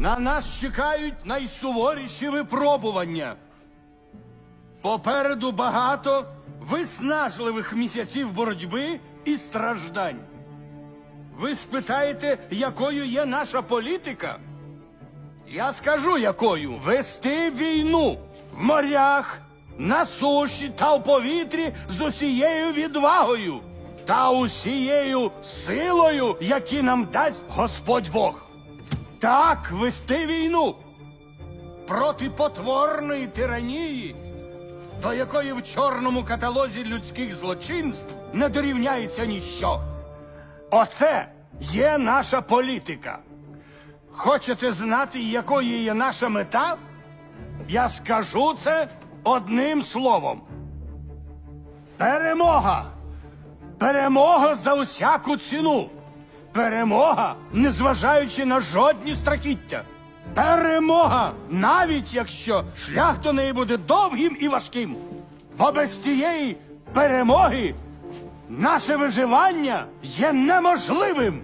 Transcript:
На нас чекають найсуворіші випробування. Попереду багато виснажливих місяців боротьби і страждань. Ви спитаєте, якою є наша політика? Я скажу якою вести війну в морях, на суші та в повітрі з усією відвагою та усією силою, які нам дасть Господь Бог. Так вести війну проти потворної тиранії, до якої в чорному каталозі людських злочинств не дорівняється ніщо. Оце є наша політика. Хочете знати, якою є наша мета? Я скажу це одним словом. Перемога! Перемога за усяку ціну! Перемога, незважаючи на жодні страхіття! Перемога, навіть якщо шлях до неї буде довгим і важким. Бо без цієї перемоги наше виживання є неможливим.